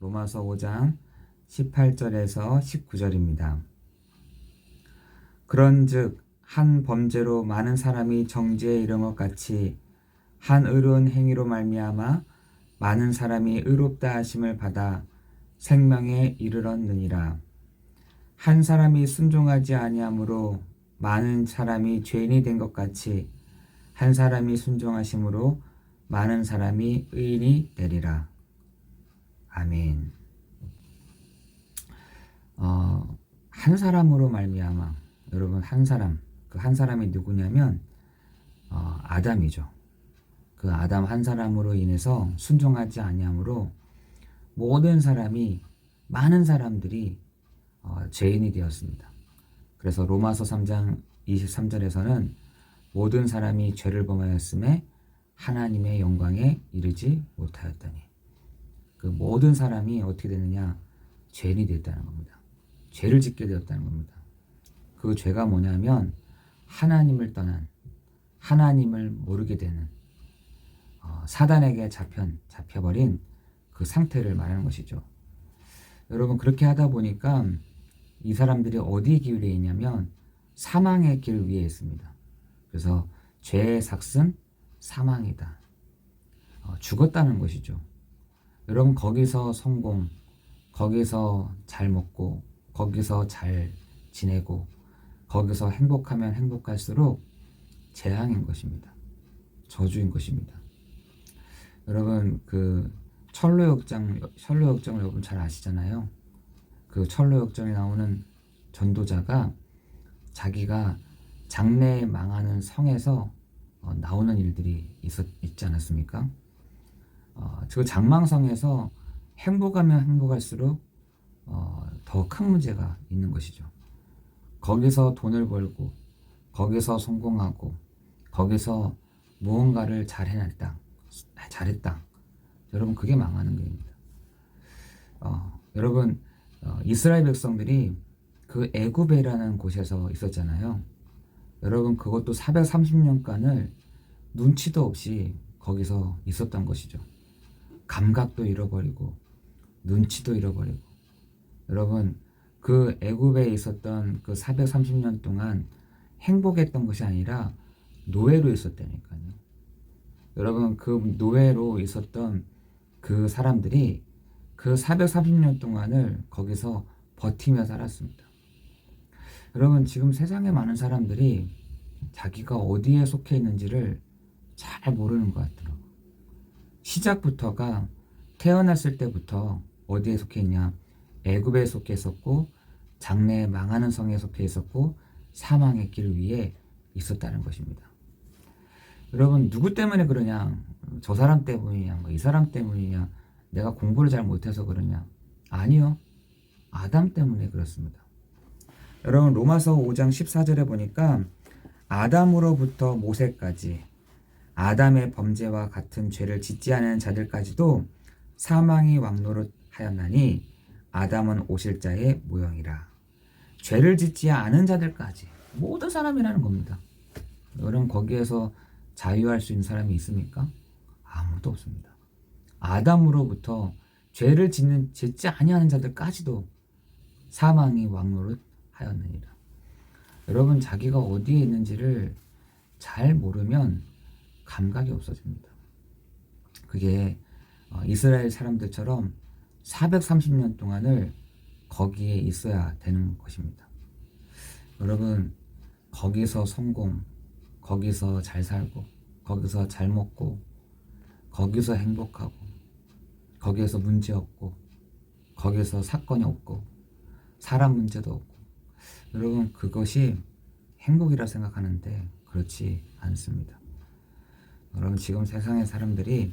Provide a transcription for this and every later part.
로마서 5장 18절에서 19절입니다. 그런즉 한 범죄로 많은 사람이 정죄에 이른 것 같이 한 의로운 행위로 말미암아 많은 사람이 의롭다 하심을 받아 생명에 이르렀느니라. 한 사람이 순종하지 아니함으로 많은 사람이 죄인이 된 것 같이 한 사람이 순종하심으로 많은 사람이 의인이 되리라. 아멘. 어, 한 사람으로 말미암아 여러분 한 사람 그 한 사람이 누구냐면 어, 아담이죠. 그 아담 한 사람으로 인해서 순종하지 아니함으로 모든 사람이 많은 사람들이 어, 죄인이 되었습니다. 그래서 로마서 3장 23절에서는 모든 사람이 죄를 범하였음에 하나님의 영광에 이르지 못하였다니. 그 모든 사람이 어떻게 되느냐? 죄인이 되었다는 겁니다. 죄를 짓게 되었다는 겁니다. 그 죄가 뭐냐면 하나님을 떠난 하나님을 모르게 되는 어, 사단에게 잡힌 잡혀버린 그 상태를 말하는 것이죠. 여러분 그렇게 하다 보니까 이 사람들이 어디에 기울여 있냐면 사망의 길 위에 있습니다. 그래서 죄의 삭은 사망이다. 어, 죽었다는 것이죠. 여러분 거기서 성공, 거기서 잘 먹고, 거기서 잘 지내고, 거기서 행복하면 행복할수록 재앙인 것입니다. 저주인 것입니다. 여러분 그 철로역장 철로역정을 여러분 잘 아시잖아요. 그 철로역정에 나오는 전도자가 자기가 장래에 망하는 성에서 어, 나오는 일들이 있었, 있지 않았습니까? 어, 그 장망성에서 행복하면 행복할수록 어, 더 큰 문제가 있는 것이죠. 거기서 돈을 벌고, 거기서 성공하고, 거기서 무언가를 잘 해냈다. 잘했다. 여러분, 그게 망하는 겁니다. 어, 여러분, 어, 이스라엘 백성들이 그 애굽이라는 곳에서 있었잖아요. 여러분, 그것도 430년간을 눈치도 없이 거기서 있었던 것이죠. 감각도 잃어버리고, 눈치도 잃어버리고. 여러분, 그 애굽에 있었던 그 430년 동안 행복했던 것이 아니라 노예로 있었다니까요. 여러분 그 노예로 있었던 그 사람들이 그 430년 동안을 거기서 버티며 살았습니다. 여러분 지금 세상에 많은 사람들이 자기가 어디에 속해 있는지를 잘 모르는 것 같더라고. 시작부터가 태어났을 때부터 어디에 속해 있냐? 애굽에 속해 있었고 장래에 망하는 성에 속해 있었고 사망의 길 위에 있었다는 것입니다. 여러분 누구 때문에 그러냐? 저 사람 때문이냐? 뭐 이 사람 때문이냐? 내가 공부를 잘 못해서 그러냐? 아니요. 아담 때문에 그렇습니다. 여러분 로마서 5장 14절에 보니까 아담으로부터 모세까지 아담의 범죄와 같은 죄를 짓지 않은 자들까지도 사망이 왕노릇 하였나니 아담은 오실 자의 모형이라. 죄를 짓지 않은 자들까지 모든 사람이라는 겁니다. 여러분 거기에서 자유할 수 있는 사람이 있습니까? 아무도 없습니다. 아담으로부터 죄를 짓는 짓지 아니하는 자들까지도 사망이 왕노릇 하였느니라. 여러분 자기가 어디에 있는지를 잘 모르면 감각이 없어집니다. 그게 어, 이스라엘 사람들처럼 430년 동안을 거기에 있어야 되는 것입니다. 여러분 거기서 성공, 거기서 잘 살고, 거기서 잘 먹고, 거기서 행복하고, 거기에서 문제 없고, 거기서 사건이 없고, 사람 문제도 없고, 여러분 그것이 행복이라 생각하는데 그렇지 않습니다. 여러분 지금 세상의 사람들이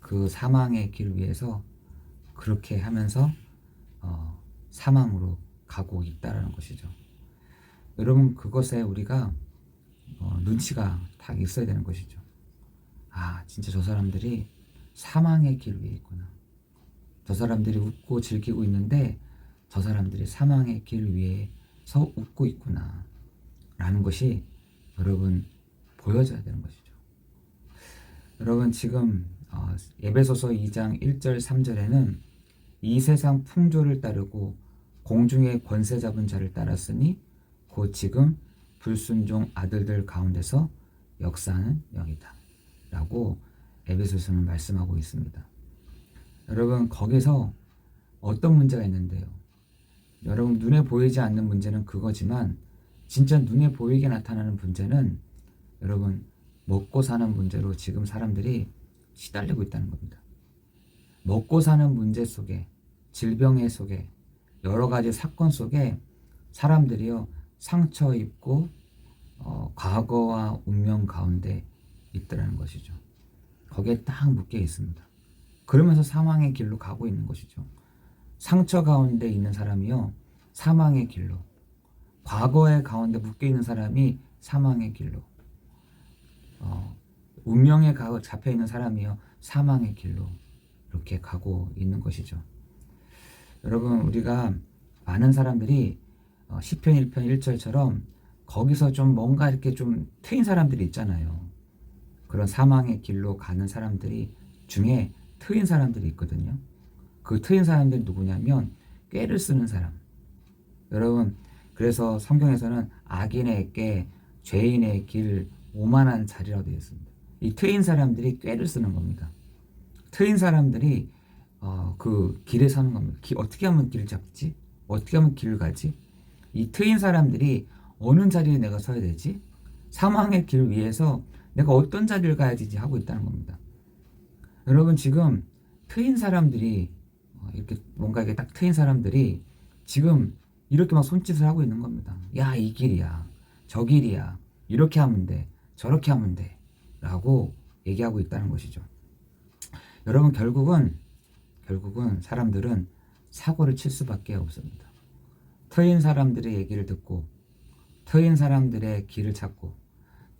그 사망의 길 위에서 그렇게 하면서 어, 사망으로 가고 있다라는 것이죠. 여러분 그것에 우리가 어, 눈치가 다 있어야 되는 것이죠. 아, 진짜 저 사람들이 사망의 길 위에 있구나. 저 사람들이 웃고 즐기고 있는데 저 사람들이 사망의 길 위에서 웃고 있구나. 라는 것이 여러분 보여져야 되는 것이죠. 여러분 지금 어, 예배소서 2장 1절 3절에는 이 세상 풍조를 따르고 공중의 권세 잡은 자를 따랐으니 곧 지금 불순종 아들들 가운데서 역사하는 영이다. 라고 에베소서는 말씀하고 있습니다. 여러분 거기서 어떤 문제가 있는데요. 여러분 눈에 보이지 않는 문제는 그거지만 진짜 눈에 보이게 나타나는 문제는 여러분 먹고 사는 문제로 지금 사람들이 시달리고 있다는 겁니다. 먹고 사는 문제 속에 질병의 속에 여러 가지 사건 속에 사람들이요 상처 입고 어, 과거와 운명 가운데 있더라는 것이죠. 거기에 딱 묶여 있습니다. 그러면서 사망의 길로 가고 있는 것이죠. 상처 가운데 있는 사람이요 사망의 길로 과거의 가운데 묶여 있는 사람이 사망의 길로 어, 운명에 가 잡혀 있는 사람이요 사망의 길로 이렇게 가고 있는 것이죠. 여러분 우리가 많은 사람들이 어, 시편 1편 1절처럼 거기서 좀 뭔가 이렇게 좀 트인 사람들이 있잖아요. 그런 사망의 길로 가는 사람들이 중에 트인 사람들이 있거든요. 그 트인 사람들이 누구냐면 꾀를 쓰는 사람. 여러분 그래서 성경에서는 악인의 꾀, 죄인의 길, 오만한 자리라고 되어 있습니다. 이 트인 사람들이 꾀를 쓰는 겁니다. 트인 사람들이 어, 그 길에 서는 겁니다. 기, 어떻게 하면 길을 잡지? 어떻게 하면 길을 가지? 이 트인 사람들이 어느 자리에 내가 서야 되지? 사망의 길 위에서 내가 어떤 자리를 가야 되지 하고 있다는 겁니다. 여러분 지금 트인 사람들이 어, 이렇게 뭔가 이게 딱 트인 사람들이 지금 이렇게 막 손짓을 하고 있는 겁니다. 야, 이 길이야. 저 길이야. 이렇게 하면 돼. 저렇게 하면 돼. 라고 얘기하고 있다는 것이죠. 여러분 결국은 결국은 사람들은 사고를 칠 수밖에 없습니다. 트인 사람들의 얘기를 듣고 트인 사람들의 길을 찾고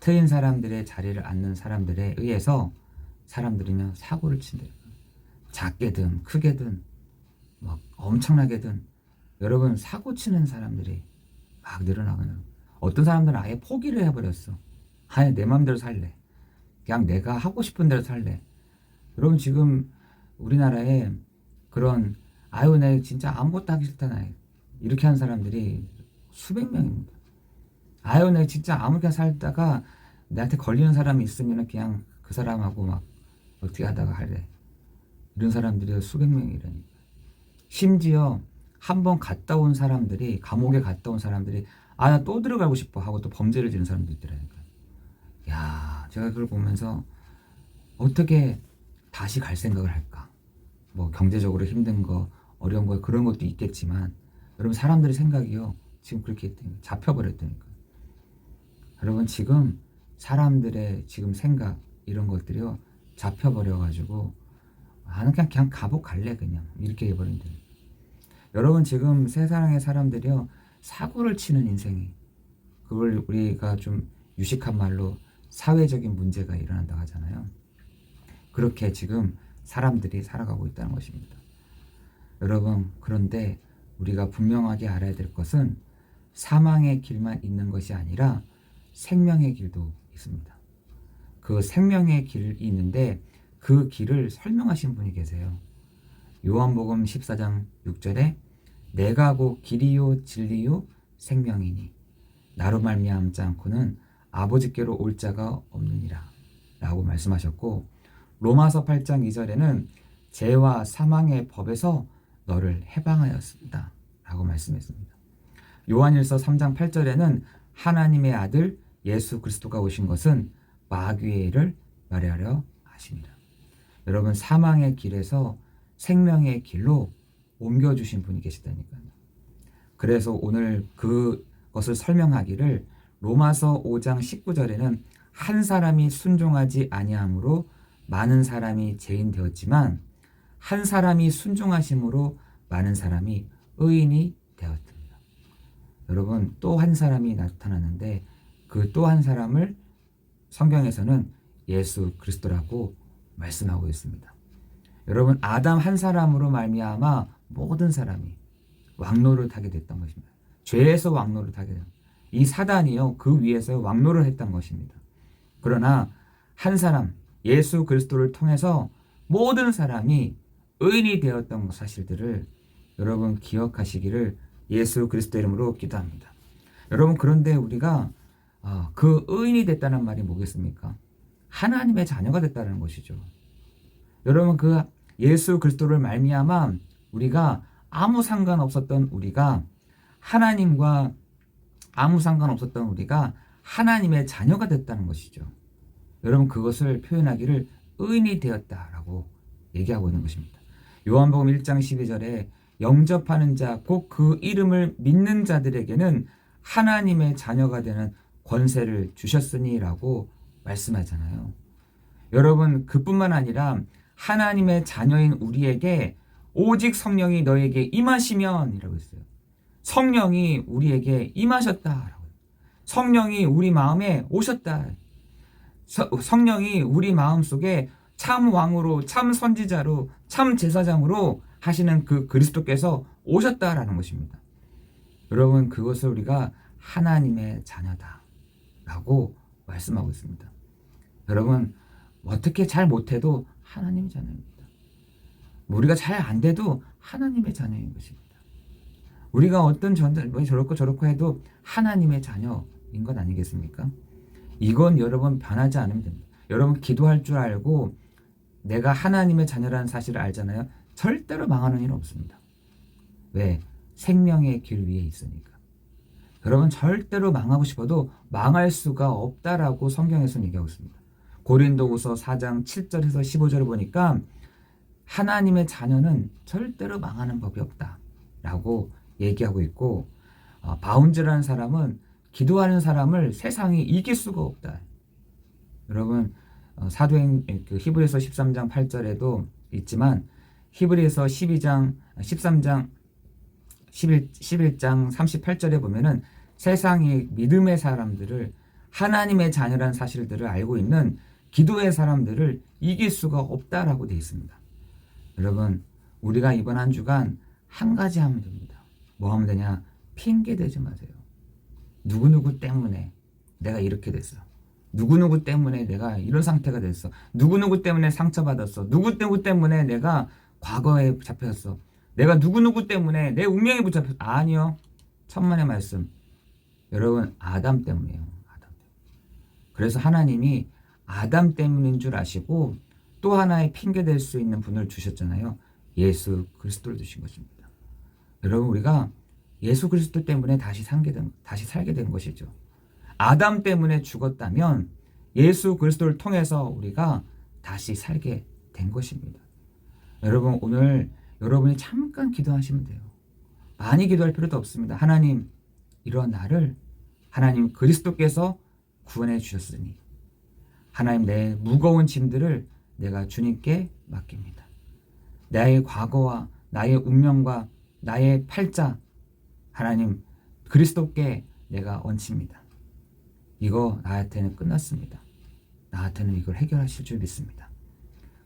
트인 사람들의 자리를 앉는 사람들에 의해서 사람들이면 사고를 친대요. 작게든 크게든 막 엄청나게든 여러분 사고 치는 사람들이 막 늘어나거든요. 어떤 사람들은 아예 포기를 해버렸어. 내 마음대로 살래. 그냥 내가 하고 싶은 대로 살래. 여러분 지금 우리나라에 그런 아유 내 진짜 아무것도 하기 싫다 나 이렇게 하는 사람들이 수백 명입니다. 아유 내 진짜 아무렇게 살다가 나한테 걸리는 사람이 있으면 그냥 그 사람하고 막 어떻게 하다가 할래. 이런 사람들이 수백 명이라니까. 심지어 한 번 갔다 온 사람들이 감옥에 갔다 온 사람들이 아 나 또 들어가고 싶어 하고 또 범죄를 지는 사람도 있더라니까. 야 제가 그걸 보면서 어떻게 다시 갈 생각을 할까? 뭐 경제적으로 힘든 거 어려운 거 그런 것도 있겠지만 여러분 사람들의 생각이요 지금 그렇게 했더니 잡혀버렸다니까. 여러분 지금 사람들의 지금 생각 이런 것들이요 잡혀버려 가지고 나는 그냥 그냥 가복 갈래 그냥 이렇게 해버린다. 여러분 지금 세상의 사람들이요 사고를 치는 인생이 그걸 우리가 좀 유식한 말로 사회적인 문제가 일어난다고 하잖아요. 그렇게 지금 사람들이 살아가고 있다는 것입니다. 여러분 그런데 우리가 분명하게 알아야 될 것은 사망의 길만 있는 것이 아니라 생명의 길도 있습니다. 그 생명의 길이 있는데 그 길을 설명하신 분이 계세요. 요한복음 14장 6절에 내가 곧 길이요 진리요 생명이니 나로 말미암지 않고는 아버지께로 올 자가 없느니라 라고 말씀하셨고 로마서 8장 2절에는 죄와 사망의 법에서 너를 해방하였습니다 라고 말씀했습니다. 요한일서 3장 8절에는 하나님의 아들 예수 그리스도가 오신 것은 마귀의 일을 말하려 하십니다. 여러분 사망의 길에서 생명의 길로 옮겨주신 분이 계시다니까요. 그래서 오늘 그것을 설명하기를 로마서 5장 19절에는 한 사람이 순종하지 아니함으로 많은 사람이 죄인 되었지만 한 사람이 순종하심으로 많은 사람이 의인이 되었습니다. 여러분 또 한 사람이 나타나는데 그 또 한 사람을 성경에서는 예수 그리스도라고 말씀하고 있습니다. 여러분 아담 한 사람으로 말미암아 모든 사람이 왕노를 타게 됐던 것입니다. 죄에서 왕노를 타게 된. 이 사단이요 그 위에서 왕노를 했던 것입니다. 그러나 한 사람 예수 그리스도를 통해서 모든 사람이 의인이 되었던 사실들을 여러분 기억하시기를 예수 그리스도 이름으로 기도합니다. 여러분 그런데 우리가 어, 그 의인이 됐다는 말이 뭐겠습니까? 하나님의 자녀가 됐다는 것이죠. 여러분 그 예수 그리스도를 말미암아 우리가 아무 상관없었던 우리가 하나님과 아무 상관없었던 우리가 하나님의 자녀가 됐다는 것이죠. 여러분 그것을 표현하기를 의인이 되었다라고 얘기하고 있는 것입니다. 요한복음 1장 12절에 영접하는 자 곧 그 이름을 믿는 자들에게는 하나님의 자녀가 되는 권세를 주셨으니라고 말씀하잖아요. 여러분 그뿐만 아니라 하나님의 자녀인 우리에게 오직 성령이 너에게 임하시면이라고 했어요. 성령이 우리에게 임하셨다라고. 성령이 우리 마음에 오셨다. 서, 성령이 우리 마음 속에 참 왕으로, 참 선지자로, 참 제사장으로 하시는 그 그리스도께서 오셨다라는 것입니다. 여러분, 그것을 우리가 하나님의 자녀다. 라고 말씀하고 있습니다. 여러분, 어떻게 잘 못해도 하나님의 자녀입니다. 우리가 잘 안 돼도 하나님의 자녀인 것입니다. 우리가 어떤 전달, 뭐 저렇고 저렇고 해도 하나님의 자녀인 것 아니겠습니까? 이건 여러분 변하지 않으면 됩니다. 여러분 기도할 줄 알고 내가 하나님의 자녀라는 사실을 알잖아요. 절대로 망하는 일은 없습니다. 왜? 생명의 길 위에 있으니까. 여러분 절대로 망하고 싶어도 망할 수가 없다라고 성경에서 얘기하고 있습니다. 고린도후서 4장 7절에서 15절을 보니까 하나님의 자녀는 절대로 망하는 법이 없다라고 얘기하고 있고 어, 바운즈라는 사람은 기도하는 사람을 세상이 이길 수가 없다. 여러분 어, 사도행 그 히브리서 13장 8절에도 있지만 히브리서 12장 13장 11, 11장 38절에 보면은 세상의 믿음의 사람들을 하나님의 자녀라는 사실들을 알고 있는 기도의 사람들을 이길 수가 없다라고 되어 있습니다. 여러분, 우리가 이번 한 주간 한 가지 하면 됩니다. 뭐 하면 되냐? 핑계 대지 마세요. 누구누구 때문에 내가 이렇게 됐어. 누구누구 때문에 내가 이런 상태가 됐어. 누구누구 때문에 상처받았어. 누구누구 때문에 내가 과거에 잡혔어. 내가 누구누구 때문에 내 운명에 붙잡혔어. 아니요. 천만의 말씀. 여러분, 아담 때문이에요. 아담. 그래서 하나님이 아담 때문인 줄 아시고 또 하나의 핑계 될 수 있는 분을 주셨잖아요. 예수 그리스도를 주신 것입니다. 여러분, 우리가 예수 그리스도 때문에 다시 살게 된, 다시 살게 된 것이죠. 아담 때문에 죽었다면 예수 그리스도를 통해서 우리가 다시 살게 된 것입니다. 여러분, 오늘 여러분이 잠깐 기도하시면 돼요. 많이 기도할 필요도 없습니다. 하나님, 이런 나를 하나님 그리스도께서 구원해 주셨으니 하나님 내 무거운 짐들을 내가 주님께 맡깁니다. 나의 과거와 나의 운명과 나의 팔자 하나님 그리스도께 내가 얹힙니다. 이거 나한테는 끝났습니다. 나한테는 이걸 해결하실 줄 믿습니다.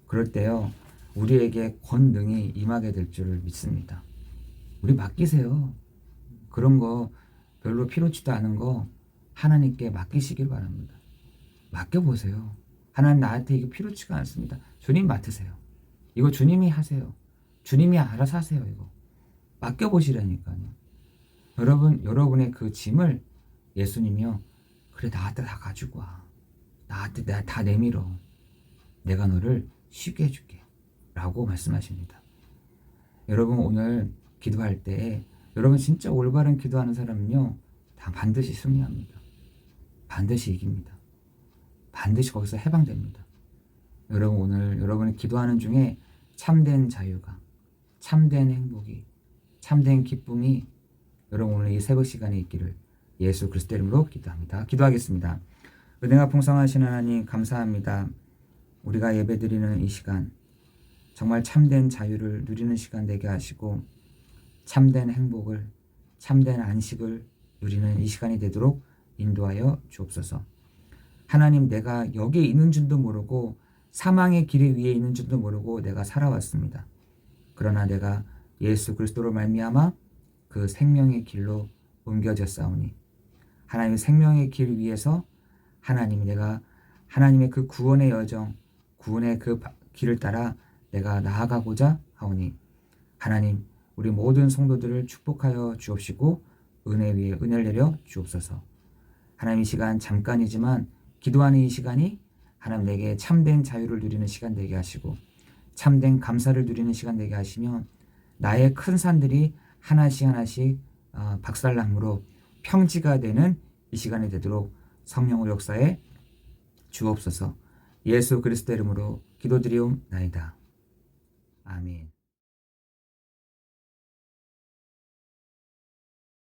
그럴 때요, 우리에게 권능이 임하게 될 줄을 믿습니다. 우리 맡기세요. 그런 거 별로 필요치도 않은 거 하나님께 맡기시길 바랍니다. 맡겨보세요. 하나님 나한테 이거 필요치가 않습니다. 주님 맡으세요. 이거 주님이 하세요. 주님이 알아서 하세요. 이거 맡겨보시라니까요. 여러분, 여러분의 그 짐을 예수님이요. 그래, 나한테 다 가지고 와. 나한테 다 내밀어. 내가 너를 쉽게 해줄게. 라고 말씀하십니다. 여러분, 오늘 기도할 때, 여러분 진짜 올바른 기도하는 사람은요, 다 반드시 승리합니다. 반드시 이깁니다. 반드시 거기서 해방됩니다. 여러분, 오늘 여러분이 기도하는 중에 참된 자유가, 참된 행복이, 참된 기쁨이 여러분 오늘 이 새벽 시간에 있기를 예수 그리스도 이름으로 기도합니다. 기도하겠습니다. 은혜가 풍성하신 하나님 감사합니다. 우리가 예배드리는 이 시간 정말 참된 자유를 누리는 시간 되게 하시고 참된 행복을 참된 안식을 누리는 이 시간이 되도록 인도하여 주옵소서. 하나님 내가 여기에 있는 줄도 모르고 사망의 길 위에 있는 줄도 모르고 내가 살아왔습니다. 그러나 내가 예수 그리스도로 말미암아 그 생명의 길로 옮겨졌사오니 하나님의 생명의 길 위에서 하나님이 내가 하나님의 그 구원의 여정, 구원의 그 길을 따라 내가 나아가고자 하오니 하나님 우리 모든 성도들을 축복하여 주옵시고 은혜 위에 은혜를 내려 주옵소서. 하나님 이 시간 잠깐이지만 기도하는 이 시간이 하나님 내게 참된 자유를 누리는 시간 되게 하시고 참된 감사를 누리는 시간 되게 하시며 나의 큰 산들이 하나씩 하나씩 어, 박살남으로 평지가 되는 이 시간이 되도록 성령의 역사에 주옵소서 예수 그리스도 이름으로 기도드리옵나이다. 아멘.